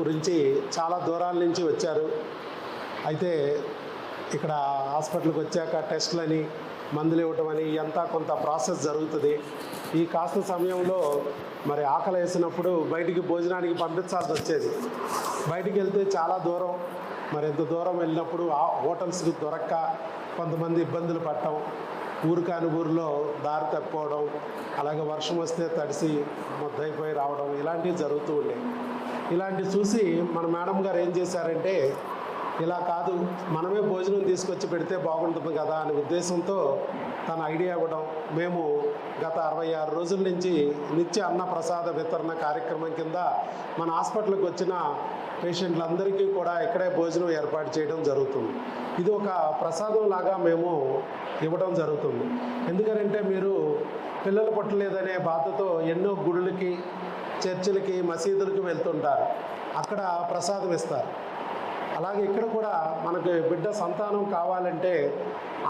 గురించి చాలా దూరాల నుంచి వచ్చారు. అయితే ఇక్కడ హాస్పిటల్కి వచ్చాక టెస్టులని మందులు ఇవ్వటం అని కొంత ప్రాసెస్ జరుగుతుంది. ఈ కాస్త సమయంలో మరి ఆకలి వేసినప్పుడు బయటికి భోజనానికి పంపించాల్సి వచ్చేది. బయటికి వెళ్తే చాలా దూరం. మరి ఎంత దూరం వెళ్ళినప్పుడు ఆ హోటల్స్కి దొరక్క కొంతమంది ఇబ్బందులు పడటం ఊరు కాని ఊరిలో దారి తప్పుకోవడం అలాగే వర్షం వస్తే తడిసి మొద్దయిపోయి రావడం ఇలాంటివి జరుగుతూ ఉండేవి. ఇలాంటివి చూసి మన మేడం గారు ఏం చేశారంటే ఇలా కాదు మనమే భోజనం తీసుకొచ్చి పెడితే బాగుంటుంది కదా అనే ఉద్దేశంతో తన ఐడియా ఇవ్వడం మేము గత అరవై ఆరు రోజుల నుంచి నిత్య అన్న ప్రసాద వితరణ కార్యక్రమం కింద మన హాస్పిటల్కి వచ్చిన పేషెంట్లందరికీ కూడా ఇక్కడే భోజనం ఏర్పాటు చేయడం జరుగుతుంది. ఇది ఒక ప్రసాదం లాగా మేము ఇవ్వడం జరుగుతుంది. ఎందుకంటే మీరు పిల్లలు పుట్టలేదనే బాధతో ఎన్నో గుడులకి చర్చిలకి మసీదులకి వెళ్తుంటారు. అక్కడ ప్రసాదం ఇస్తారు. అలాగే ఇక్కడ కూడా మనకి బిడ్డ సంతానం కావాలంటే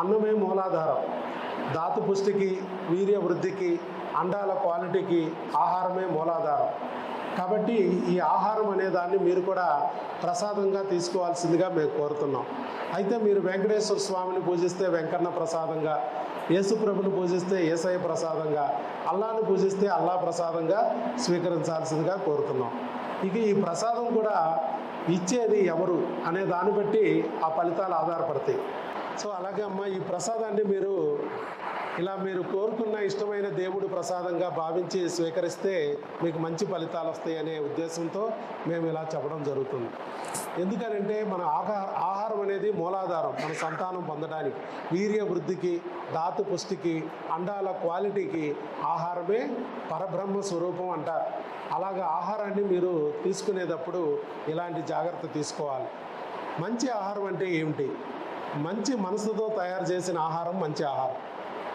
అన్నమే మూలాధారం. ధాతు పుష్టికి వీర్య వృద్ధికి అండాల క్వాలిటీకి ఆహారమే మూలాధారం. కాబట్టి ఈ ఆహారం అనే దాన్ని మీరు కూడా ప్రసాదంగా తీసుకోవాల్సిందిగా మేము కోరుతున్నాం. అయితే మీరు వెంకటేశ్వర స్వామిని పూజిస్తే వెంకన్న ప్రసాదంగా యేసుప్రభుని పూజిస్తే ఏసఐ ప్రసాదంగా అల్లాను పూజిస్తే అల్లా ప్రసాదంగా స్వీకరించాల్సిందిగా కోరుతున్నాం. ఇక ఈ ప్రసాదం కూడా ఇచ్చేది ఎవరు అనే దాన్ని బట్టి ఆ ఫలితాలు ఆధారపడతాయి. సో అలాగే అమ్మ ఈ ప్రసాదాన్ని మీరు ఇలా మీరు కోరుకున్న ఇష్టమైన దేవుడు ప్రసాదంగా భావించి స్వీకరిస్తే మీకు మంచి ఫలితాలు వస్తాయి అనే ఉద్దేశంతో మేము ఇలా చెప్పడం జరుగుతుంది. ఎందుకనంటే మన ఆహార ఆహారం అనేది మూలాధారం మన సంతానం పొందడానికి. వీర్య వృద్ధికి ధాతు పుష్టికి అండాల క్వాలిటీకి ఆహారమే పరబ్రహ్మ స్వరూపం అంటారు. అలాగే ఆహారాన్ని మీరు తీసుకునేటప్పుడు ఇలాంటి జాగ్రత్త తీసుకోవాలి. మంచి ఆహారం అంటే ఏమిటి? మంచి మనసుతో తయారు చేసిన ఆహారం మంచి ఆహారం.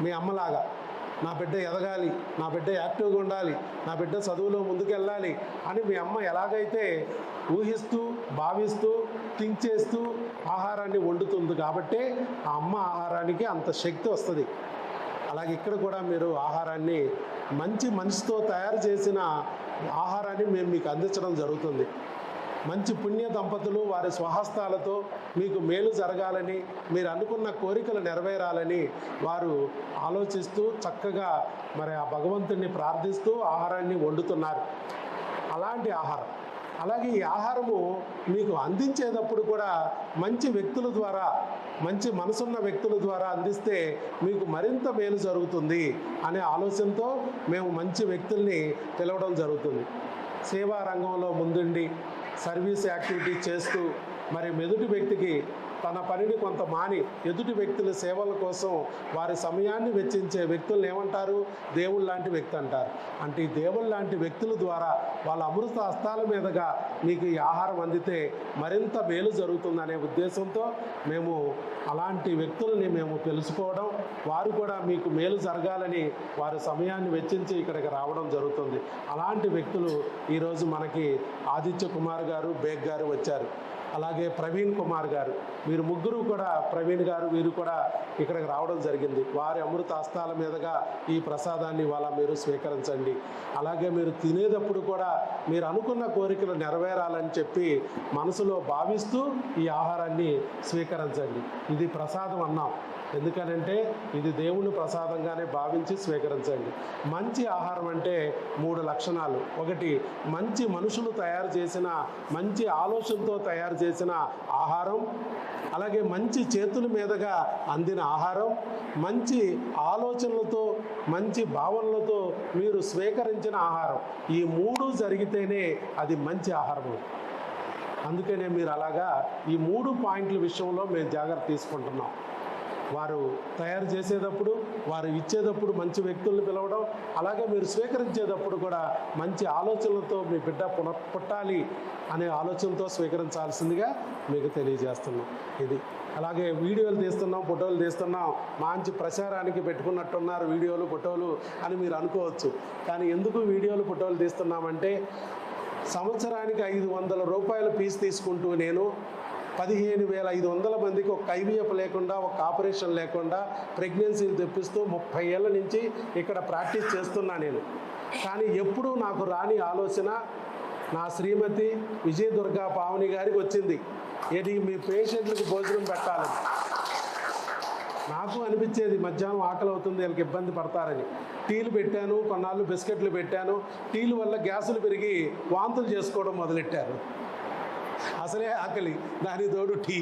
మీ అమ్మలాగా. నా బిడ్డ ఎదగాలి నా బిడ్డ యాక్టివ్గా ఉండాలి నా బిడ్డ చదువులో ముందుకెళ్ళాలి అని మీ అమ్మ ఎలాగైతే ఊహిస్తూ భావిస్తూ థింక్ చేస్తూ ఆహారాన్ని వండుతుంది కాబట్టి ఆ అమ్మ ఆహారానికి అంత శక్తి వస్తుంది. అలాగే ఇక్కడ కూడా మీరు ఆహారాన్ని మంచి మనిషితో తయారు చేసిన ఆహారాన్ని మేము మీకు అందించడం జరుగుతుంది. మంచి పుణ్య దంపతులు వారి స్వహస్తాలతో మీకు మేలు జరగాలని మీరు అనుకున్న కోరికలు నెరవేరాలని వారు ఆలోచిస్తూ చక్కగా మరి ఆ భగవంతుడిని ప్రార్థిస్తూ ఆహారాన్ని వండుతున్నారు. అలాంటి ఆహారం. అలాగే ఈ ఆహారము మీకు అందించేటప్పుడు కూడా మంచి వ్యక్తుల ద్వారా మంచి మనసున్న వ్యక్తుల ద్వారా అందిస్తే మీకు మరింత మేలు జరుగుతుంది అనే ఆలోచనతో మేము మంచి వ్యక్తుల్ని పిలవడం జరుగుతుంది. సేవా రంగంలో ముందుండి సర్వీస్ యాక్టివిటీ చేస్తూ మరి మెదుటి వ్యక్తికి తన పనిని కొంత మాని ఎదుటి వ్యక్తుల సేవల కోసం వారి సమయాన్ని వెచ్చించే వ్యక్తులను ఏమంటారు? దేవుళ్ళు లాంటి వ్యక్తి అంటారు. అంటే ఈ దేవుళ్ళు లాంటి వ్యక్తుల ద్వారా వాళ్ళ అమృత హస్తాల మీదుగా మీకు ఈ ఆహారం అందితే మరింత మేలు జరుగుతుందనే ఉద్దేశంతో మేము అలాంటి వ్యక్తులని మేము తెలుసుకోవడం వారు కూడా మీకు మేలు జరగాలని వారి సమయాన్ని వెచ్చించి ఇక్కడికి రావడం జరుగుతుంది. అలాంటి వ్యక్తులు ఈరోజు మనకి ఆదిత్య కుమార్ గారు బేగ్ గారు వచ్చారు. అలాగే ప్రవీణ్ కుమార్ గారు వీరు ముగ్గురు కూడా ప్రవీణ్ గారు వీరు కూడా ఇక్కడికి రావడం జరిగింది. వారి అమృత హస్తాల మీదుగా ఈ ప్రసాదాన్ని ఇవాళ మీరు స్వీకరించండి. అలాగే మీరు తినేటప్పుడు కూడా మీరు అనుకున్న కోరికలు నెరవేరాలని చెప్పి మనసులో భావిస్తూ ఈ ఆహారాన్ని స్వీకరించండి. ఇది ప్రసాదం అన్నాం. ఎందుకనంటే ఇది దేవుని ప్రసాదంగానే భావించి స్వీకరించండి. మంచి ఆహారం అంటే మూడు లక్షణాలు. ఒకటి మంచి మనుషులు తయారు చేసిన మంచి ఆలోచనతో తయారు చేసిన ఆహారం. అలాగే మంచి చేతుల మీదుగా అందిన ఆహారం. మంచి ఆలోచనలతో మంచి భావనలతో మీరు స్వీకరించిన ఆహారం. ఈ మూడు జరిగితేనే అది మంచి ఆహారం. అందుకనే మీరు అలాగా ఈ మూడు పాయింట్ల విషయంలో మేము జాగ్రత్త తీసుకుంటున్నాం. వారు తయారు చేసేటప్పుడు వారు ఇచ్చేటప్పుడు మంచి వ్యక్తుల్ని పిలవడం అలాగే మీరు స్వీకరించేటప్పుడు కూడా మంచి ఆలోచనలతో మీ బిడ్డ పున పుట్టాలి అనే ఆలోచనతో స్వీకరించాల్సిందిగా మీకు తెలియజేస్తున్నాం. ఇది. అలాగే వీడియోలు తీస్తున్నాం ఫోటోలు తీస్తున్నాం మంచి ప్రచారానికి పెట్టుకున్నట్టున్నారు వీడియోలు ఫోటోలు అని మీరు అనుకోవచ్చు. కానీ ఎందుకు వీడియోలు ఫోటోలు తీస్తున్నామంటే సంవత్సరానికి ఐదు వందల రూపాయల ఫీజు తీసుకుంటూ నేను పదిహేను వేల ఐదు వందల మందికి ఒక ఐవీఎఫ్ లేకుండా ఒక ఆపరేషన్ లేకుండా ప్రెగ్నెన్సీలు తెప్పిస్తూ ముప్పై ఏళ్ళ నుంచి ఇక్కడ ప్రాక్టీస్ చేస్తున్నా నేను. కానీ ఎప్పుడూ నాకు రాని ఆలోచన నా శ్రీమతి విజయ దుర్గా పావని గారికి వచ్చింది. ఇది మీ పేషెంట్లకు భోజనం పెట్టాలని నాకు అనిపించేది మధ్యాహ్నం ఆకలి అవుతుంది వీళ్ళకి ఇబ్బంది పడతారని. టీలు పెట్టాను కొన్నాళ్ళు బిస్కెట్లు పెట్టాను. టీలు వల్ల గ్యాసులు పెరిగి వాంతులు చేసుకోవడం మొదలెట్టారు. అసలే ఆకలి. దాని తోడు టీ.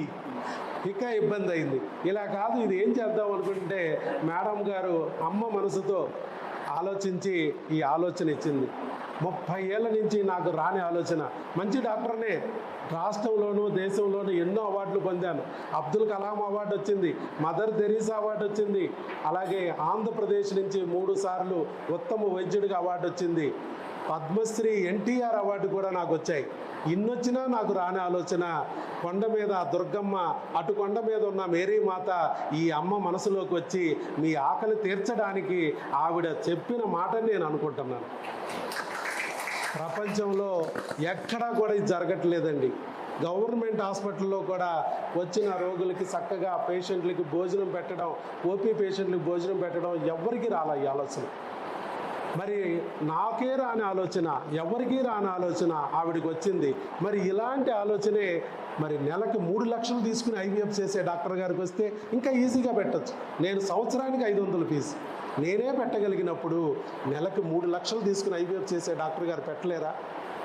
ఇంకా ఇబ్బంది అయింది. ఇలా కాదు ఇది ఏం చేద్దాం అనుకుంటే మేడం గారు అమ్మ మనసుతో ఆలోచించి ఈ ఆలోచన ఇచ్చింది. ముప్పై ఏళ్ళ నుంచి నాకు రాని ఆలోచన. మంచి డాక్టర్నే రాష్ట్రంలోనూ దేశంలోనూ ఎన్నో అవార్డులు పొందాను. అబ్దుల్ కలాం అవార్డు వచ్చింది మదర్ తెరీసా అవార్డు వచ్చింది అలాగే ఆంధ్రప్రదేశ్ నుంచి మూడు సార్లు ఉత్తమ వైద్యుడిగా అవార్డు వచ్చింది. పద్మశ్రీ ఎన్టీఆర్ అవార్డు కూడా నాకు వచ్చాయి. ఇన్నొచ్చినా నాకు రాని ఆలోచన కొండ మీద దుర్గమ్మ అటు కొండ మీద ఉన్న మేరీ మాత ఈ అమ్మ మనసులోకి వచ్చి మీ ఆకలి తీర్చడానికి ఆవిడ చెప్పిన మాట నేను అనుకుంటున్నాను. ప్రపంచంలో ఎక్కడా కూడా ఇది జరగట్లేదండి. గవర్నమెంట్ హాస్పిటల్లో కూడా వచ్చిన రోగులకి చక్కగా పేషెంట్లకి భోజనం పెట్టడం ఓపీ పేషెంట్లకి భోజనం పెట్టడం ఎవరికి రాలే ఈ ఆలోచన. మరి నాకే రాని ఆలోచన ఎవరికీ రాని ఆలోచన ఆవిడకి వచ్చింది. మరి ఇలాంటి ఆలోచనే మరి నెలకు మూడు లక్షలు తీసుకుని ఐవీఎఫ్ చేసే డాక్టర్ గారికి వస్తే ఇంకా ఈజీగా పెట్టచ్చు. నేను సంవత్సరానికి ఐదు వందల ఫీజు. నేనే పెట్టగలిగినప్పుడు నెలకు మూడు లక్షలు తీసుకుని ఐవీఎఫ్ చేసే డాక్టర్ గారు పెట్టలేరా?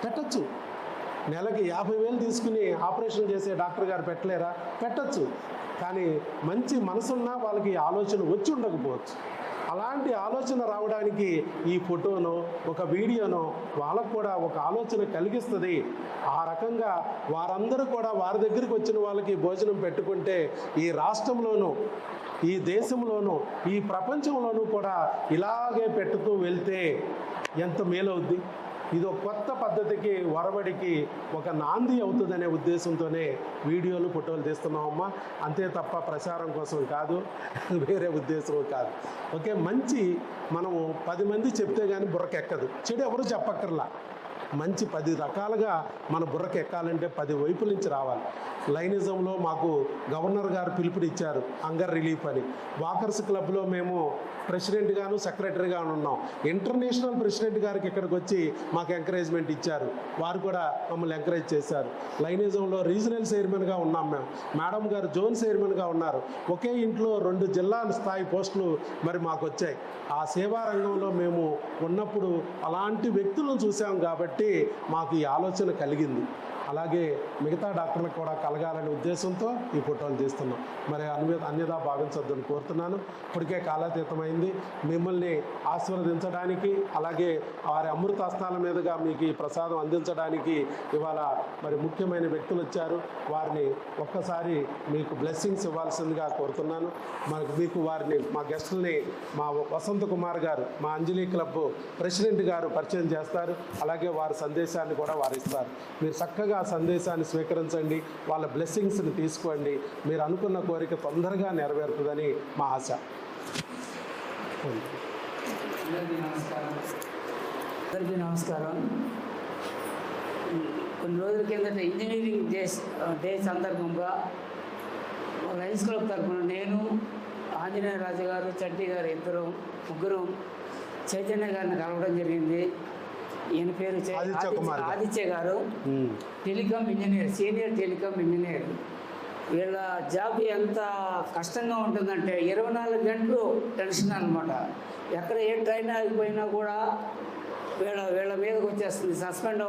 పెట్టచ్చు. నెలకి యాభై వేలు తీసుకుని ఆపరేషన్ చేసే డాక్టర్ గారు పెట్టలేరా? పెట్టచ్చు. కానీ మంచి మనసున్నా వాళ్ళకి ఆలోచన వచ్చి ఉండకపోవచ్చు. అలాంటి ఆలోచన రావడానికి ఈ ఫోటోను ఒక వీడియోను వాళ్ళకు కూడా ఒక ఆలోచన కలిగిస్తుంది. ఆ రకంగా వారందరూ కూడా వారి దగ్గరికి వచ్చిన వాళ్ళకి భోజనం పెట్టుకుంటే ఈ రాష్ట్రంలోనూ ఈ దేశంలోనూ ఈ ప్రపంచంలోనూ కూడా ఇలాగే పెట్టుతూ వెళ్తే ఎంత మేలవుద్ది? ఇదో కొత్త పద్ధతికి వరబడికి ఒక నాంది అవుతుందనే ఉద్దేశంతోనే వీడియోలు ఫోటోలు తీస్తున్నామమ్మా. అంతే తప్ప ప్రచారం కోసం కాదు వేరే ఉద్దేశం కాదు. ఓకే మంచి మనము పది మంది చెప్తే కానీ బుర్రకెక్కదు. చెడు ఎవరు చెప్పక్కర్లా. మంచి పది రకాలుగా మన బుర్రకి ఎక్కాలంటే పది వైపుల నుంచి రావాలి. లైనిజంలో మాకు గవర్నర్ గారు పిలుపునిచ్చారు అంగర్ రిలీఫ్ అని. వాకర్స్ క్లబ్లో మేము ప్రెసిడెంట్గాను సెక్రటరీగాను ఉన్నాం. ఇంటర్నేషనల్ ప్రెసిడెంట్ గారికి ఇక్కడికి వచ్చి మాకు ఎంకరేజ్మెంట్ ఇచ్చారు. వారు కూడా మమ్మల్ని ఎంకరేజ్ చేశారు. లైనిజంలో రీజనల్ చైర్మన్గా ఉన్నాం మేము. మేడం గారు జోన్ చైర్మన్గా ఉన్నారు. ఒకే ఇంట్లో రెండు జిల్లా స్థాయి పోస్టులు మరి మాకు వచ్చాయి ఆ సేవా రంగంలో మేము ఉన్నప్పుడు అలాంటి వ్యక్తులను చూసాం కాబట్టి మాకు ఈ ఆలోచన కలిగింది. అలాగే మిగతా డాక్టర్లకు కూడా కలగాలనే ఉద్దేశంతో ఈ ఫోటోలు తీస్తున్నాం. మరి అన్య అన్యదా భావించొద్దని కోరుతున్నాను. ఇప్పటికే కాలాతీతమైంది. మిమ్మల్ని ఆశీర్వదించడానికి అలాగే వారి అమృత హస్తాల మీదుగా మీకు ఈ ప్రసాదం అందించడానికి ఇవాళ మరి ముఖ్యమైన వ్యక్తులు వచ్చారు. వారిని ఒక్కసారి మీకు బ్లెస్సింగ్స్ ఇవ్వాల్సిందిగా కోరుతున్నాను. మనకు మీకు వారిని మా గెస్టుల్ని మా వసంత కుమార్ గారు మా అంజలి క్లబ్ ప్రెసిడెంట్ గారు పరిచయం చేస్తారు. అలాగే వారి సందేశాన్ని కూడా వారిస్తారు. మీరు చక్కగా ఆ సందేశాన్ని స్వీకరించండి. వాళ్ళ బ్లెస్సింగ్స్ని తీసుకోండి. మీరు అనుకున్న కోరిక తొందరగా నెరవేరుతుందని మా ఆశ. అందరికీ నమస్కారం. నమస్కారం. కొన్ని రోజుల కిందట ఇంజనీరింగ్ డే డే సందర్భంగా లయన్స్ క్లబ్ తరఫున నేను ఆంజనేయ రాజు గారు చట్టి గారు ఇద్దరు ముగ్గురు చైతన్య గారిని కలవడం జరిగింది. ఈయన పేరు ఆదిత్య కుమార్ గారు. ఆదిత్య గారు. ఉమ్. Telecom engineer senior telecom engineer. వీళ్ళ జాబ్ ఎంత కష్టంగా ఉంటుందంటే ఇరవై నాలుగు గంటలు టెన్షన్ అనమాట ఎక్కడ ఏ ట్రైన్ ఆగిపోయినా కూడా వీళ్ళ వీళ్ళ మీదకి వచ్చేస్తుంది. సస్పెండ్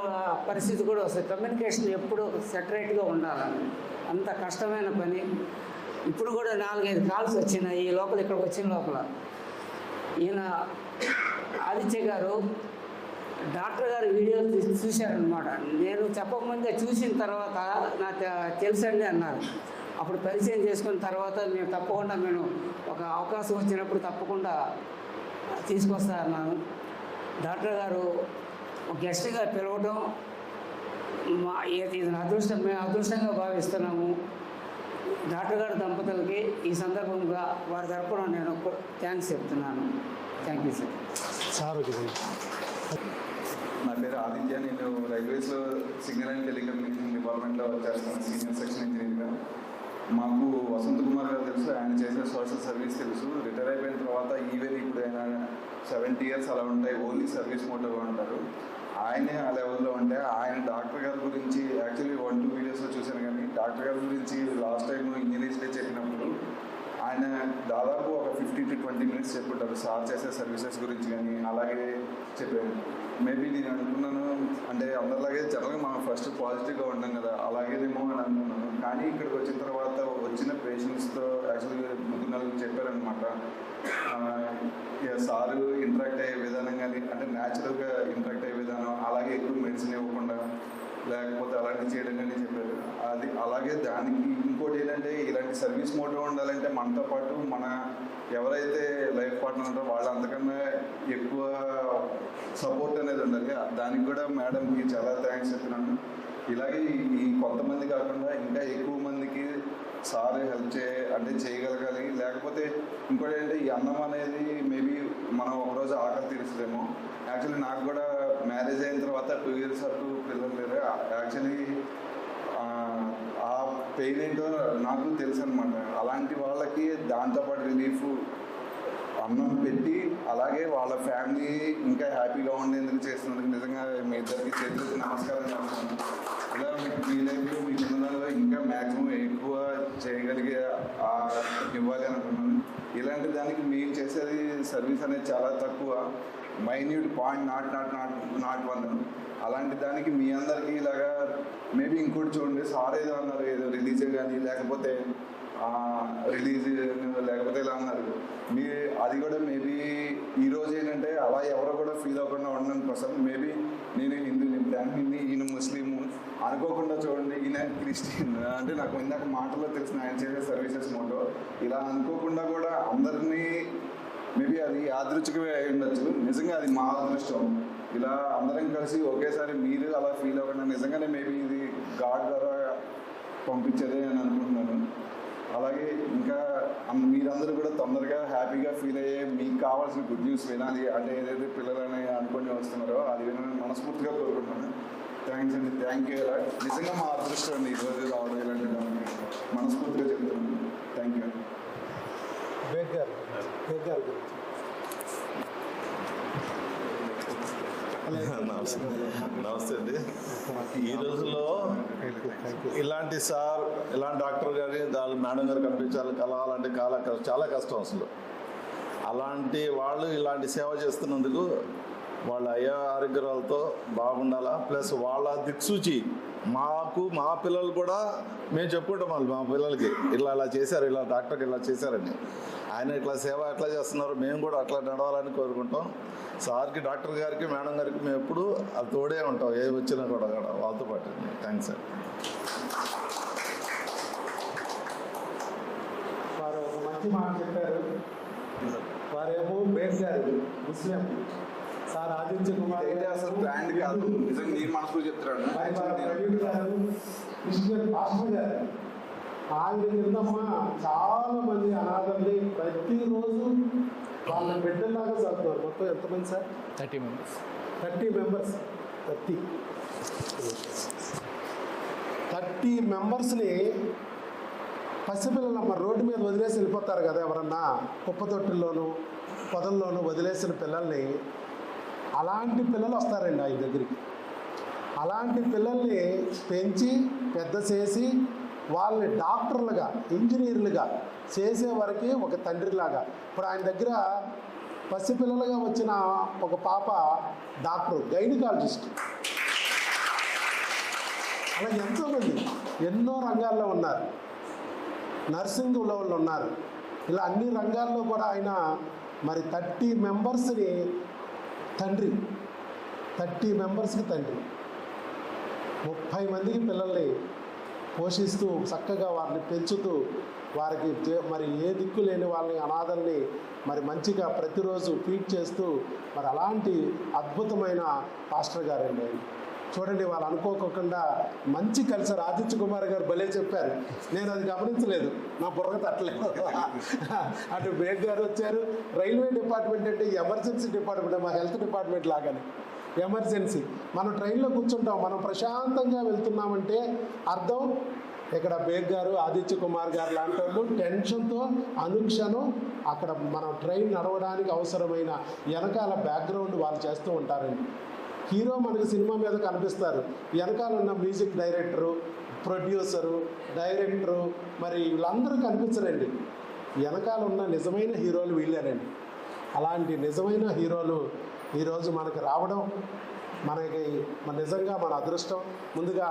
పరిస్థితి కూడా వస్తుంది. కమ్యూనికేషన్ ఎప్పుడు సెటరేట్గా ఉండాలని అంత కష్టమైన పని. ఇప్పుడు కూడా నాలుగైదు కాల్స్ వచ్చినాయి. ఈ లోపల ఇక్కడికి వచ్చిన లోపల. ఈయన ఆదిత్య గారు డాక్టర్ గారు వీడియో చూశాను చూశారనమాట నేను చెప్పకముందే చూసిన తర్వాత నాకు తెలుసండి అన్నారు. అప్పుడు పరిచయం చేసుకున్న తర్వాత మేము తప్పకుండా నేను ఒక అవకాశం వచ్చినప్పుడు తప్పకుండా తీసుకొస్తా అన్నాను డాక్టర్ గారు గెస్ట్గా పిలవడం మా ఇది ఇది అదృష్టం మేము అదృష్టంగా భావిస్తున్నాము. డాక్టర్ గారి దంపతులకి ఈ సందర్భంగా వారి తరపున నేను థ్యాంక్స్ చెప్తున్నాను. Thank you sir. Sir okay నా పేరు ఆదిత్య నేను రైల్వేస్లో సిగ్నల్ అండ్ టెలికమ్యూనికేషన్ డిపార్ట్మెంట్లో చేస్తాను సీనియర్ సెక్షన్ ఇంజనీర్గా. మాకు వసంత్ కుమార్ గారు తెలుసు ఆయన చేసే సోషల్ సర్వీస్ తెలుసు. రిటైర్ అయిపోయిన తర్వాత ఈవెన్ ఇప్పుడు ఆయన సెవెంటీ ఇయర్స్ అలా ఉంటాయి ఓన్లీ సర్వీస్ మోటర్గా ఉంటారు. ఆయనే ఆ లెవెల్లో ఉంటే ఆయన డాక్టర్ గారి గురించి యాక్చువల్లీ వన్ టూ వీడియోస్లో చూశాను కానీ డాక్టర్ గారి గురించి లాస్ట్ టైం ఇంజనీర్స్ డే చెప్పినప్పుడు ఆయన దాదాపు ఒక ఫిఫ్టీ టు ట్వంటీ మినిట్స్ చెప్పుంటారు సార్ చేసే సర్వీసెస్ గురించి కానీ అలాగే చెప్పారు మేబీ నేను అనుకున్నాను అంటే అందరిలాగే జనరల్గా మనం ఫస్ట్ పాజిటివ్గా ఉంటాం కదా అలాగేనేమో అని అనుకున్నాను. కానీ ఇక్కడికి వచ్చిన తర్వాత వచ్చిన పేషెంట్స్తో యాక్చువల్గా ముందు నలుగురు చెప్పారనమాట సారు ఇంటరాక్ట్ అయ్యే విధానం కానీ అంటే న్యాచురల్గా ఇంటరాక్ట్ అయ్యే విధానం అలాగే ఎక్కువ మెడిసిన్ ఇవ్వకుండా లేకపోతే అలాంటివి చేయడం కానీ చెప్పారు. అది అలాగే దానికి ఇంకోటి ఏంటంటే ఇలాంటి సర్వీస్ మోటో ఉండాలంటే మనతో పాటు మన ఎవరైతే లైఫ్ పార్ట్నర్ ఉంటారో వాళ్ళు అంతకన్నా ఎక్కువ సపోర్ట్ అనేది ఉండాలి. దానికి కూడా మేడంకి చాలా థ్యాంక్స్ చెప్తున్నాను. ఇలాగే ఈ- ఈ కొంతమంది కాకుండా ఇంకా ఎక్కువ మందికి సార్ హెల్ప్ చే అంటే చేయగలగాలి. లేకపోతే ఇంకోటి ఏంటంటే ఈ అన్నం అనేది మేబీ మనం ఒకరోజు ఆకలి తీరుస్తుందేమో. యాక్చువల్లీ నాకు కూడా మ్యారేజ్ అయిన తర్వాత టూ ఇయర్స్ వరకు పిల్లలు లేరు. యాక్చువల్లీ ఆ పెయిన్ ఏంటో నాకు తెలుసు అనమాట అలాంటి వాళ్ళకి దాంతోపాటు రిలీఫ్ అన్నం పెట్టి అలాగే వాళ్ళ ఫ్యామిలీ ఇంకా హ్యాపీగా ఉండేందుకు చేస్తున్నందుకు నిజంగా మీ ఇద్దరికి చేతులకి నమస్కారం చేస్తున్నాను. ఇంకా మీకు మీ లైఫ్లో ఇంకా మ్యాక్సిమం ఎక్కువ చేయగలిగే ఇవ్వాలి అనుకున్నాను ఇలాంటి దానికి మేము చేసేది సర్వీస్ అనేది చాలా తక్కువ minute point not not not not one అలాంటి దానికి మీ అందరికీ ఇలాగా మేబీ ఇంకోటి చూడండి సార్ ఏదో అన్నారు ఏదో రిలీజ్ కానీ లేకపోతే రిలీజ్ లేకపోతే ఇలా అన్నారు మీ అది కూడా మేబీ ఈరోజు ఏంటంటే అలా ఎవరో కూడా ఫీల్ అవ్వకుండా ఉండడం కోసం మేబీ నేను హిందూని బ్రాహ్మణ్ని ఈయన ముస్లిం అనుకోకుండా చూడండి ఈయన క్రిస్టియన్. అంటే నాకు ఇందాక మాటలో తెలిసిన ఆయన చేసే సర్వీసెస్ మోటో ఇలా అనుకోకుండా కూడా అందరినీ మేబీ అది యాదృచ్ఛికమే అయి ఉండొచ్చు. నిజంగా అది మా అదృష్టం. ఇలా అందరం కలిసి ఒకేసారి మీరు అలా ఫీల్ అవ్వకుండా నిజంగానే మేబీ ఇది గాడ్ ద్వారా పంపించేదే అని అనుకుంటున్నాను. అలాగే ఇంకా మీరందరూ కూడా తొందరగా హ్యాపీగా ఫీల్ అయ్యే మీకు కావాల్సిన గుడ్ న్యూస్ వినాలి అంటే ఏదైతే పిల్లలని అనుకుని వస్తున్నారో అది వినాలని మనస్ఫూర్తిగా కోరుకుంటున్నాను. థ్యాంక్స్ అండి. థ్యాంక్ యూ నిజంగా మా అదృష్టం అండి. ఈరోజు రావడం ఇలాంటి మనస్ఫూర్తిగా చెప్తున్నాను. Thank you. బేగ్ గారు బేగ్ గారు గురించి. నమస్తే. నమస్తే అండి. ఈ రోజుల్లో ఇలాంటి సార్ ఇలాంటి డాక్టర్ గారి దాని మేడం గారు కనిపించాలి. కలవాలంటే చాలా చాలా కష్టం అసలు. అలాంటి వాళ్ళు ఇలాంటి సేవ చేస్తున్నందుకు వాళ్ళ అయ్యా ఆరోగ్యాలతో బాగుండాలా? ప్లస్ వాళ్ళ దిక్సూచి మాకు మా పిల్లలు కూడా మేము చెప్పుకుంటాం వాళ్ళు మా పిల్లలకి. ఇలా ఇలా చేశారు ఇలా డాక్టర్కి ఇలా చేశారని. ఆయన ఇట్లా సేవ ఎట్లా చేస్తున్నారు? మేము కూడా అట్లా నడవాలని కోరుకుంటాం. సార్కి డాక్టర్ గారికి మేడం గారికి మేము ఎప్పుడు అది తోడే ఉంటాం. ఏ వచ్చినా కూడా కూడా వాళ్ళతో పాటు. Thanks sir. వారు ఒక మంచి మాట చెప్పారు. వారేమో బేగ్ గారు ముస్లిం. సార్ ఆదిత్య కుమార్ అయితే అసలు బ్రాండ్ కాదు. నిజంగా నేను. ఆయన కిందమ్మా చాలా మంది అనాథల్ని ప్రతిరోజు వాళ్ళ బిడ్డలాగా చదువుతారు. మొత్తం ఎంతమంది sir? Thirty members. Thirty members. Thirty. Thirty మెంబర్స్ని పసిపిల్లలు మరి రోడ్డు మీద వదిలేసి వెళ్ళిపోతారు కదా ఎవరన్నా? కుప్ప తొట్టుల్లోనూ పొదల్లోనూ వదిలేసిన పిల్లల్ని అలాంటి పిల్లలు వస్తారండి ఆయన దగ్గరికి. అలాంటి పిల్లల్ని పెంచి పెద్ద చేసి వాళ్ళని డాక్టర్లుగా ఇంజనీర్లుగా చేసే వరకు ఒక తండ్రిలాగా. ఇప్పుడు ఆయన దగ్గర పసిపిల్లలుగా వచ్చిన ఒక పాప డాక్టర్ గైనకాలజిస్ట్. అలా ఎంతోమంది ఎన్నో రంగాల్లో ఉన్నారు. నర్సింగ్ వాళ్ళు ఉన్నారు. ఇలా అన్ని రంగాల్లో కూడా ఆయన మరి థర్టీ మెంబర్స్ని తండ్రి థర్టీ మెంబర్స్కి తండ్రి ముప్పై మందికి పిల్లల్ని పోషిస్తూ చక్కగా వారిని పెంచుతూ వారికి మరి ఏ దిక్కు లేని వాళ్ళని అనాథల్ని మరి మంచిగా ప్రతిరోజు ఫీడ్ చేస్తూ మరి అలాంటి అద్భుతమైన పాస్టర్ గారండి ఆయన. చూడండి వాళ్ళు అనుకోకుండా మంచి కల్చర్ ఆదిత్య కుమార్ గారు భలే చెప్పారు. నేను అది గమనించలేదు. నా బుర్ర తట్టలేదు. అటు బేగ్ గారు వచ్చారు. రైల్వే డిపార్ట్మెంట్ అంటే ఎమర్జెన్సీ డిపార్ట్మెంట్ మా హెల్త్ డిపార్ట్మెంట్ లాగానే. ఎమర్జెన్సీ. మనం ట్రైన్లో కూర్చుంటాం మనం ప్రశాంతంగా వెళ్తున్నామంటే అర్థం ఇక్కడ బేగ్ గారు ఆదిత్య కుమార్ గారు లాంటి వాళ్ళు టెన్షన్తో అనుక్షణం అక్కడ మనం ట్రైన్ నడవడానికి అవసరమైన వెనకాల బ్యాక్గ్రౌండ్ వాళ్ళు చేస్తూ ఉంటారండి. హీరో మనకి సినిమా మీద కనిపిస్తారు. వెనకాల ఉన్న మ్యూజిక్ డైరెక్టరు ప్రొడ్యూసరు డైరెక్టరు మరి వీళ్ళందరూ కనిపించరండి. వెనకాల ఉన్న నిజమైన హీరోలు వీళ్ళేనండి. అలాంటి నిజమైన హీరోలు ఈరోజు మనకు రావడం మనకి మన నిజంగా మన అదృష్టం. ముందుగా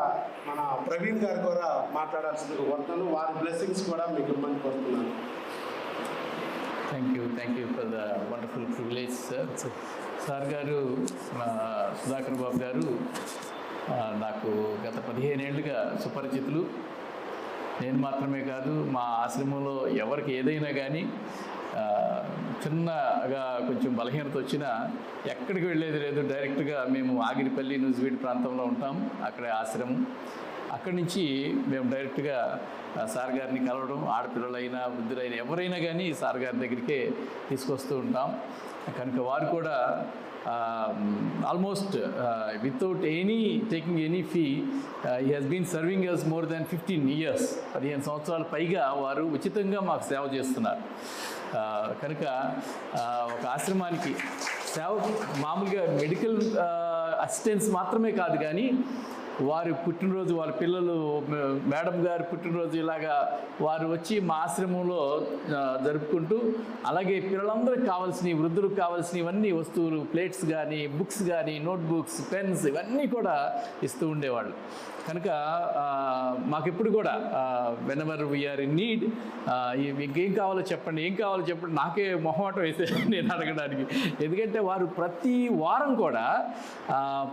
మన ప్రవీణ్ గారు కూడా మాట్లాడాల్సింది కోరుతున్నాను వారి బ్లెస్సింగ్స్ కూడా మీకు ఇవ్వమని కోరుతున్నాను. Thank you thank you for the wonderful privilege sir sir గారు మా సుధాకర్ బాబు గారు నాకు గత పదిహేను ఏళ్ళుగా సుపరిచితులు. నేను మాత్రమే కాదు మా ఆశ్రమంలో ఎవరికి ఏదైనా కానీ చిన్నగా కొంచెం బలహీనత వచ్చినా ఎక్కడికి వెళ్ళేది లేదు. డైరెక్ట్గా మేము ఆగిరిపల్లి నూజివీడి ప్రాంతంలో ఉంటాం అక్కడే ఆశ్రమం. అక్కడి నుంచి మేము డైరెక్ట్గా సార్ గారిని కలవడం ఆడపిల్లలైనా వృద్ధులైనా ఎవరైనా కానీ సార్ గారి దగ్గరికే తీసుకొస్తూ ఉంటాం. కనుక వారు కూడా almost without any taking any fee he has been serving us more than fifteen years పదిహేను సంవత్సరాల పైగా వారు ఉచితంగా మాకు సేవ చేస్తున్నారు. కనుక ఒక ఆశ్రమానికి సేవ మామూలుగా మెడికల్ అసిస్టెన్స్ మాత్రమే కాదు కానీ వారి పుట్టినరోజు వారి పిల్లలు మేడం గారి పుట్టినరోజు ఇలాగా వారు వచ్చి మా ఆశ్రమంలో జరుపుకుంటూ అలాగే పిల్లలందరికీ కావాల్సినవి వృద్ధులకు కావాల్సినవన్నీ వస్తువులు ప్లేట్స్ కానీ బుక్స్ కానీ నోట్బుక్స్ పెన్స్ ఇవన్నీ కూడా ఇస్తూ ఉండేవాళ్ళు. కనుక మాకెప్పుడు కూడా వెనవర్ వీఆర్ ఇన్ నీడ్ ఇంకేం కావాలో చెప్పండి ఏం కావాలో చెప్పండి నాకే మొహమాటం వేసే నేను అడగడానికి. ఎందుకంటే వారు ప్రతి వారం కూడా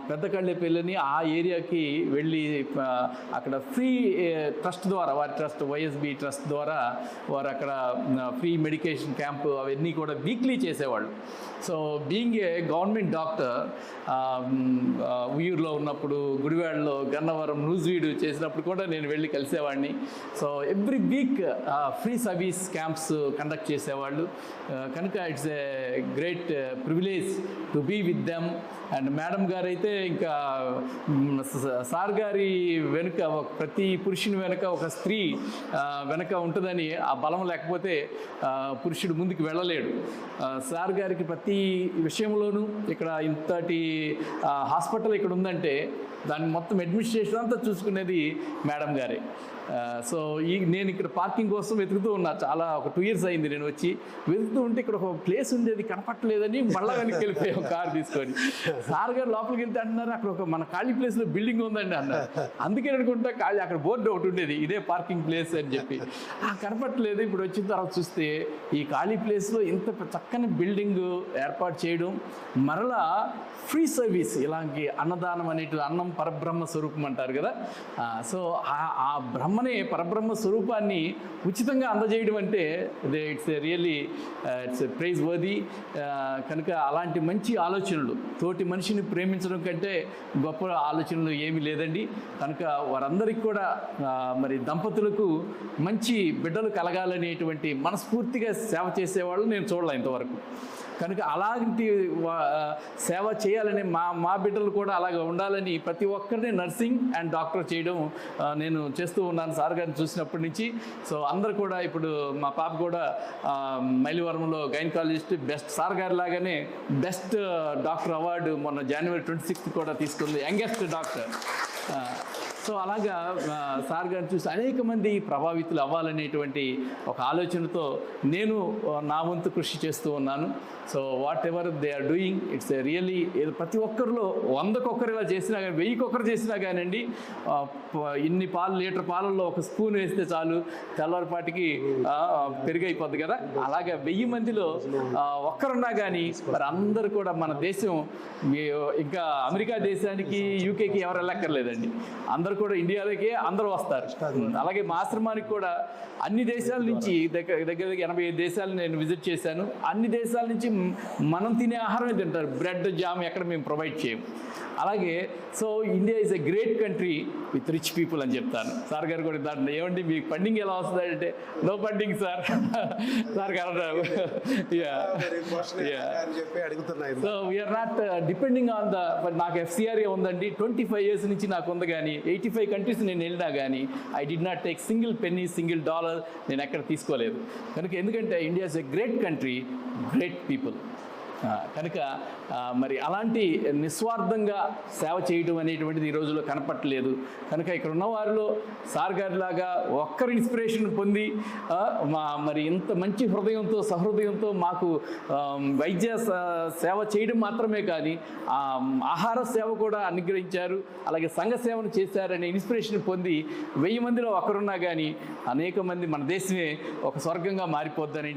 పెద్ద పెద్ద కళ్ళెపల్లిని ఆ ఏరియాకి వెళ్ళి అక్కడ ఫ్రీ ట్రస్ట్ ద్వారా వారి ట్రస్ట్ వైఎస్బి ట్రస్ట్ ద్వారా వారు అక్కడ ఫ్రీ మెడికేషన్ క్యాంపు అవన్నీ కూడా వీక్లీ చేసేవాళ్ళు. So being a government doctor ఉయ్యూరులో ఉన్నప్పుడు గుడివాడలో గన్నవరం నూజివీడు చేసినప్పుడు కూడా నేను వెళ్ళి కలిసేవాడిని. So every week free service camps conduct చేసేవాళ్ళు. కనుక it's a great privilege to be with them and madam గారు అయితే ఇంకా సార్ గారి వెనుక ఒక- ప్రతి పురుషుని వెనుక ఒక స్త్రీ వెనుక ఉంటుందని ఆ బలం లేకపోతే పురుషుడు ముందుకు వెళ్ళలేడు. సార్ గారికి ప్రతి విషయంలోనూ ఇక్కడ ఇంతటి హాస్పిటల్ ఇక్కడ ఉందంటే దాన్ని మొత్తం అడ్మినిస్ట్రేషన్ అంతా చూసుకునేది మేడం గారే. సో ఈ నేను ఇక్కడ పార్కింగ్ కోసం వెతుకుతూ ఉన్నా. చాలా ఒక టూ ఇయర్స్ అయింది నేను వచ్చి. వెతుకుతూ ఉంటే ఇక్కడ ఒక ప్లేస్ ఉండేది కనపట్టలేదని మళ్ళా వెనక్కి వెళ్ళిపోయాం కార్ తీసుకొని. సార్ గారు లోపలికి వెళ్తే అంటున్నారు అక్కడ ఒక మన ఖాళీ ప్లేస్లో బిల్డింగ్ ఉందండి అన్నారు. అందుకే అనుకుంటా ఖాళీ అక్కడ బోర్డు ఒకటి ఉండేది ఇదే పార్కింగ్ ప్లేస్ అని చెప్పి. ఆ కనపట్టలేదు. ఇప్పుడు వచ్చిన తర్వాత చూస్తే ఈ ఖాళీ ప్లేస్లో ఇంత చక్కని బిల్డింగ్ ఏర్పాటు చేయడం మరలా ఫ్రీ సర్వీస్ ఇలాంటి అన్నదానం అనేటి అన్నం పరబ్రహ్మ స్వరూపం అంటారు కదా. సో ఆ- ఆ బ్రహ్మనే పరబ్రహ్మ స్వరూపాన్ని ఉచితంగా అందజేయడం అంటే it's really it's praiseworthy కనుక అలాంటి మంచి ఆలోచనలు తోటి మనిషిని ప్రేమించడం కంటే గొప్ప ఆలోచనలు ఏమీ లేదండి. కనుక వారందరికీ కూడా మరి దంపతులకు మంచి బిడ్డలు కలగాలనేటువంటి మనస్ఫూర్తిగా సేవ చేసేవాళ్ళు నేను చూడలే ఇంతవరకు. కనుక అలాంటి వా- సేవ చేయాలని మా మా బిడ్డలు కూడా అలాగే ఉండాలని ప్రతి ఒక్కరిని నర్సింగ్ అండ్ డాక్టర్ చేయడం నేను చేస్తూ ఉన్నాను. సార్ గారిని చూసినప్పటి నుంచి. సో అందరు కూడా ఇప్పుడు మా పాప కూడా మైలివరంలో గైనకాలజిస్ట్ బెస్ట్ సార్ గారి లాగానే బెస్ట్ డాక్టర్ అవార్డు మొన్న జనవరి ట్వంటీ సిక్స్త్ కూడా తీసుకుంది. Youngest doctor. సో అలాగా సార్ గారిని చూసి అనేక మంది ప్రభావితులు అవ్వాలనేటువంటి ఒక ఆలోచనతో నేను నా వంతు కృషి చేస్తూ ఉన్నాను. So whatever they are doing it's really ప్రతి ఒక్కరిలో వందకొకరు ఇలా చేసినా కానీ వెయ్యికొక్కరు చేసినా కానివ్వండి ఇన్ని పాలు లీటర్ పాలల్లో ఒక స్పూన్ వేస్తే చాలు తెల్లవారిపాటికి పెరిగైపోద్ది పెరుగైపోద్ది కదా. అలాగే వెయ్యి మందిలో ఒక్కరున్నా కానీ మరి అందరూ కూడా మన దేశం ఇంకా అమెరికా దేశానికి యూకేకి ఎవరు వెళ్ళక్కర్లేదండి. అందరూ కూడా ఇండియాలోకే అందరూ వస్తారు. అలాగే మా ఆశ్రమానికి కూడా అన్ని దేశాల నుంచి దగ్గర దగ్గర ఎనభై ఐదు దేశాలు నేను విజిట్ చేశాను. అన్ని దేశాల నుంచి మనం తినే ఆహారమే తింటారు. బ్రెడ్ జామ్ ఎక్కడ మేము ప్రొవైడ్ చేయము. అలాగే so India is a great country with rich people అని చెప్తాను. సార్ గారు కూడా దాంట్లో ఏమండి మీకు ఫండింగ్ ఎలా వస్తుంది అంటే నో ఫండింగ్ సార్. సార్ గారు so we're not depending on the నాకు ఎఫ్సిఆర్ఏ ఉందండి. ట్వంటీ ఫైవ్ ఇయర్స్ నుంచి నాకు ఉంది కానీ ఎయిటీ ఎయిటీ ఫైవ్ కంట్రీస్ నేను వెళ్ళినా కానీ I did not take single penny single dollar నేను ఎక్కడ తీసుకోలేదు. కనుక ఎందుకంటే India is a great country great people. కనుక మరి అలాంటి నిస్వార్థంగా సేవ చేయడం అనేటువంటిది ఈ రోజుల్లో కనపట్టలేదు. కనుక ఇక్కడ ఉన్న వారిలో సార్ గారిలాగా ఒక్కరు ఇన్స్పిరేషన్ పొంది మా మరి ఇంత మంచి హృదయంతో సహృదయంతో మాకు వైద్య సేవ చేయడం మాత్రమే కానీ ఆహార సేవ కూడా అనుగ్రహించారు. అలాగే సంఘ సేవను చేశారనే ఇన్స్పిరేషన్ పొంది వెయ్యి మందిలో ఒకరున్నా కానీ అనేక మంది మన దేశమే ఒక స్వర్గంగా మారిపోద్దని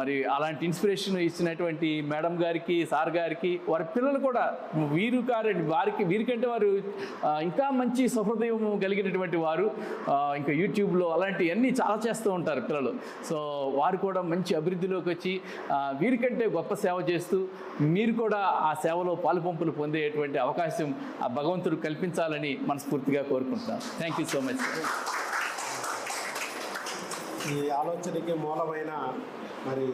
మరి అలాంటి ఇన్స్పిరేషన్ ఇచ్చినటువంటి మేడం గారికి సార్ గారికి వారి పిల్లలు కూడా వీరు కారండి. వారికి వీరికంటే వారు ఇంకా మంచి సహృదయం కలిగినటువంటి వారు. ఇంకా యూట్యూబ్లో అలాంటివన్నీ చాలా చేస్తూ ఉంటారు పిల్లలు. సో వారు కూడా మంచి అభివృద్ధిలోకి వచ్చి వీరికంటే గొప్ప సేవ చేస్తూ మీరు కూడా ఆ సేవలో పాలుపంపులు పొందేటువంటి అవకాశం ఆ భగవంతుడు కల్పించాలని మనస్ఫూర్తిగా కోరుకుంటున్నాను థ్యాంక్ యూ సో మచ్ ఈ ఆలోచనకి మూలమైన మరి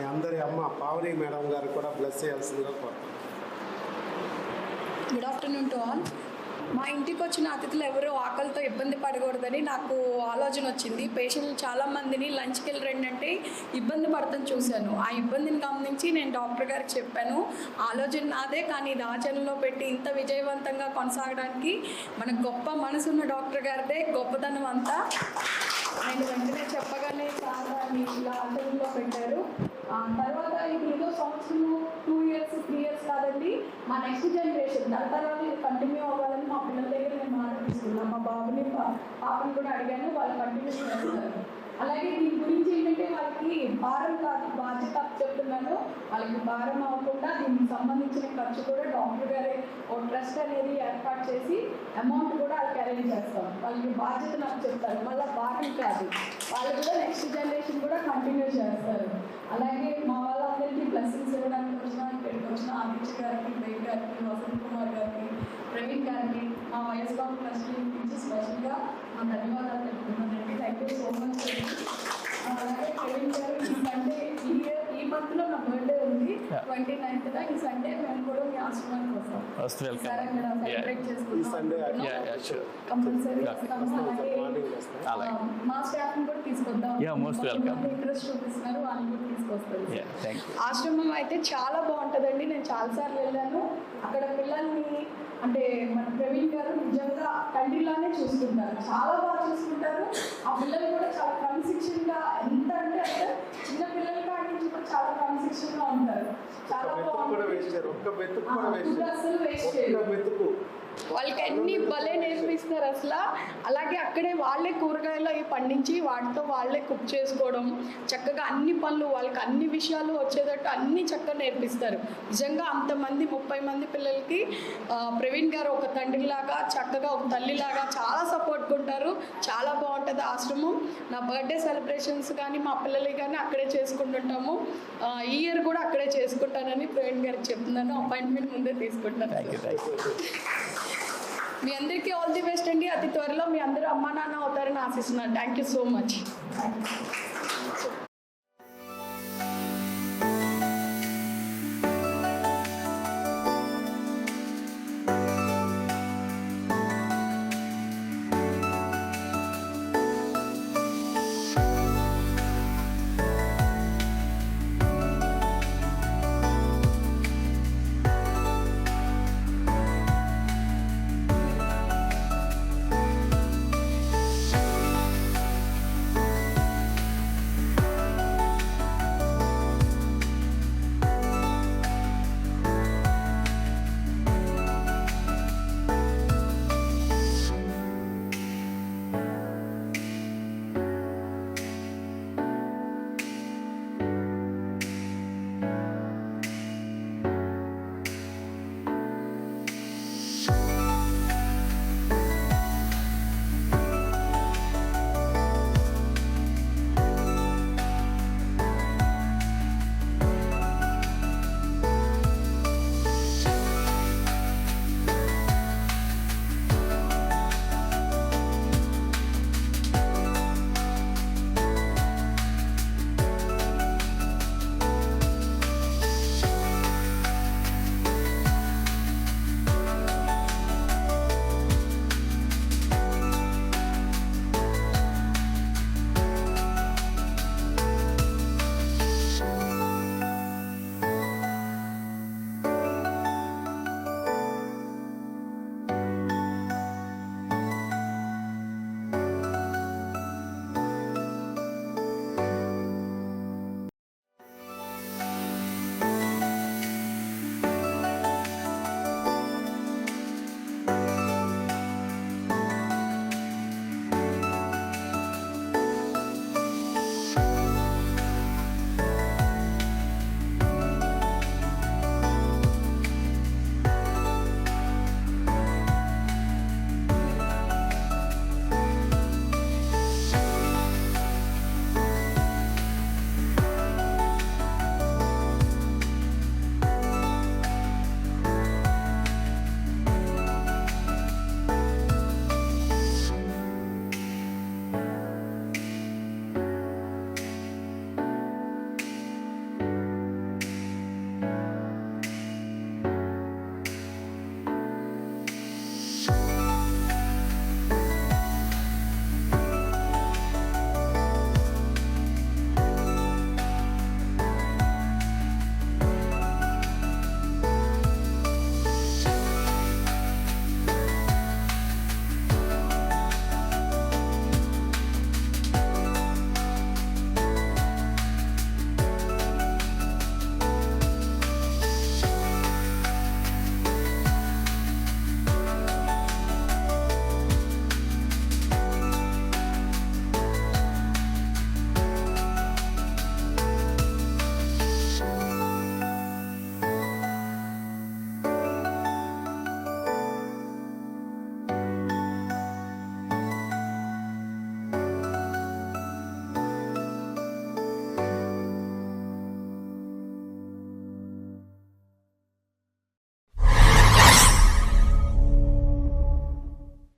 మీ అందరి అమ్మ పావని మేడం గారు కూడా బ్లెస్ చేయాల్సిందిగా కోరుతున్నాను గుడ్ ఆఫ్టర్నూన్ టు ఆల్ మా ఇంటికి వచ్చిన అతిథులు ఎవరు ఆకలితో ఇబ్బంది పడకూడదని నాకు ఆలోచన వచ్చింది. పేషెంట్లు చాలామందిని లంచ్కి వెళ్ళి రండి అంటే ఇబ్బంది పడతాను చూశాను. ఆ ఇబ్బందిని గమనించి నేను డాక్టర్ గారికి చెప్పాను. ఆలోచన నాదే కానీ ఇది ఆచరణలో పెట్టి ఇంత విజయవంతంగా కొనసాగడానికి మన గొప్ప మనసున్న డాక్టర్ గారిదే గొప్పతనం అంతా. నేను వెంటనే చెప్పగానే చాలా దాన్ని ఇలా ఆచరణలో పెట్టారు. తర్వాత ఇప్పుడు ఏదో సంవత్సరం టూ ఇయర్స్ త్రీ ఇయర్స్ కాదండి మా నెక్స్ట్ జనరేషన్ దాని తర్వాత ఇది కంటిన్యూ అవ్వాలని మా పిల్లల దగ్గర నేను మాట తీసుకున్నాను. మా బాబుని పాపని కూడా అడిగాను వాళ్ళు కంటిన్యూ చేస్తారు అలాగే దీని గురించి ఏంటంటే వాళ్ళకి భారం కాదు బాధ్యత చెప్తున్నాను. వాళ్ళకి భారం అవ్వకుండా దీనికి సంబంధించిన ఖర్చు కూడా డాక్టర్ గారే ఓ ట్రస్ట్ అనేది ఏర్పాటు చేసి అమౌంట్ కూడా వాళ్ళకి అరేంజ్ చేస్తాం. వాళ్ళకి బాధ్యత నాకు చెప్తారు. మళ్ళీ భారం కాదు. వాళ్ళు కూడా నెక్స్ట్ జనరేషన్ కూడా కంటిన్యూ చేస్తారు. అలాగే మా వాళ్ళందరికీ బ్లెస్సింగ్స్ ఇవ్వడానికి వచ్చిన ఇక్కడికి వచ్చిన ఆదిత్య గారికి వేగ్ గారికి వసంత్ కుమార్ గారికి ప్రవీణ్ గారికి మా వైఎస్ కాంగ్రెస్ ప్రెసిడెంట్ నుంచి స్పెషల్గా మా ధన్యవాదాలు తెలుపుతున్నానండి థ్యాంక్ యూ సో మచ్ అలాగే ప్రవీణ్ గారు ఈ సండే ఈ ఇయర్ ఈ మంత్లో నా బర్త్డే ఉంది. ట్వంటీ నైన్త్ ఈ సండే మేము కూడా మీ ఆశ్రమానికి వస్తాం. సార్ అక్కడ. సెలబ్రేట్ ఈ సండే చేసుకుంటాం. కంపల్సరీ అలాగే మా స్టాఫ్ని కూడా తీసుకొద్దాం. ఇంట్రెస్ట్ చూపిస్తున్నారు. వాళ్ళని కూడా తీసుకొస్తారు. ఆశ్రమం అయితే చాలా బాగుంటుందండి. నేను చాలాసార్లు వెళ్ళాను. అక్కడ పిల్లల్ని అంటే మన ప్రవీణ్ గారు నిజంగా తండ్రిలానే చూసుకుంటారు. చాలా బాగా చూసుకుంటారు. ఆ పిల్లలు కూడా చాలా క్రమశిక్షణగా ఎంత అంటే అంటే చిన్న పిల్లల కాడి నుంచి కూడా చాలా క్రమశిక్షణగా ఉంటారు. చాలా కూడా బాగుంటుంది. వేస్ట్ చేయరు. వేస్ట్ వాళ్ళకి అన్ని భలే నేర్పిస్తారు అసలు. అలాగే అక్కడే వాళ్ళే కూరగాయలు అవి పండించి వాటితో వాళ్ళే కుక్ చేసుకోవడం చక్కగా అన్ని పనులు వాళ్ళకి అన్ని విషయాలు వచ్చేటట్టు అన్ని చక్కగా నేర్పిస్తారు. నిజంగా అంతమంది ముప్పై మంది పిల్లలకి ప్రవీణ్ గారు ఒక తండ్రిలాగా చక్కగా ఒక తల్లిలాగా చాలా సపోర్ట్గా ఉంటారు చాలా బాగుంటుంది ఆశ్రమం. నా బర్త్డే సెలబ్రేషన్స్ కానీ మా పిల్లలకి కానీ అక్కడే చేసుకుంటుంటాము. ఈ ఇయర్ కూడా అక్కడే చేసుకుంటానని ప్రవీణ్ గారికి చెప్తున్నాను. అపాయింట్మెంట్ ముందే తీసుకుంటాను. మీ అందరికీ ఆల్ ది బెస్ట్ అండి. అతి త్వరలో మీ అందరూ అమ్మా నాన్న అవుతారని ఆశిస్తున్నాను. Thank you so much